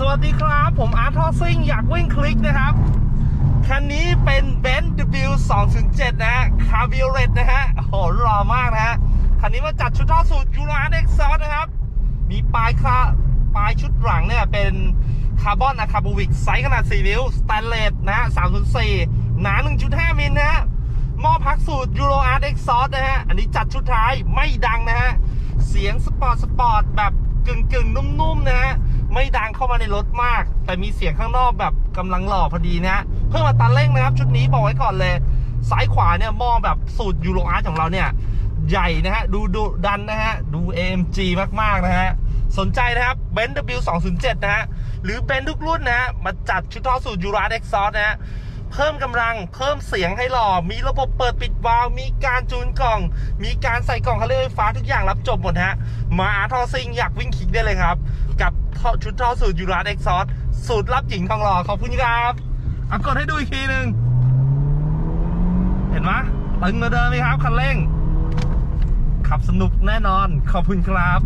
สวัสดีครับ ผมอาร์ทอซิ่งอยากวิ่งคลิกนะครับ คันนี้เป็น b e n z W 2 7นะฮะคา b ิ o เ e t นะฮะโหหล่อมากนะฮะ คันนี้มาจัดชุดท่อสูตรยูราเอ็กซอนะครับ มีปลายคาปลายชุดหลังเนี่ยเป็นคาร์บอนอะคาบูวิกไซส์ขนาด 4 นิ้ว สแตนเลสนะฮะ304 หนา 1.5 มิลนะฮะหม้อพักสูตร Euro Art Exhaust นะฮะ อันนี้จัดชุดท้ายไม่ดังนะฮะ เสียงสปอร์ตสปอร์ตแบบกึ่งกึ่งๆนุ่มๆ นะฮะ ไม่ดังเข้ามาในรถมาก แต่มีเสียงข้างนอกแบบกำลังหล่อพอดีนะฮะเพิ่มมาตันเร่งนะครับ ชุดนี้บอกไว้ก่อนเลย ซ้ายขวาเนี่ยม้อแบบสูตร Euro Art ของเราเนี่ย ใหญ่นะฮะ ดูดุดันนะฮะ ดู AMG มากๆนะฮะ สนใจนะครับเบนซ์ W 2 0 7นะฮะ หรือเป็นทุกรุ่นนะฮะ มาจัดชุดท่อสูตรยูราเอ็กซอสนะฮะเพิ่มกำลังเพิ่มเสียงให้หล่อ มีระบบเปิดปิดวาล์วมีการจูนกล่อง มีการใส่กล่องคันเร่งไฟฟ้าทุกอย่างรับจบหมดฮะ มาอาทอซิงอยากวิ่งคิกได้เลยครับ ชุดท่อสูตรยูราเอ็กซอสสูตรรับหญิงทองหล่อขอบคุณครับอะกดให้ดูอีกทีหนึ่งเห็นไหมตึงกว่าเดิมไหมครับคันเร่ง ขับสนุกแน่นอนขอบคุณครับ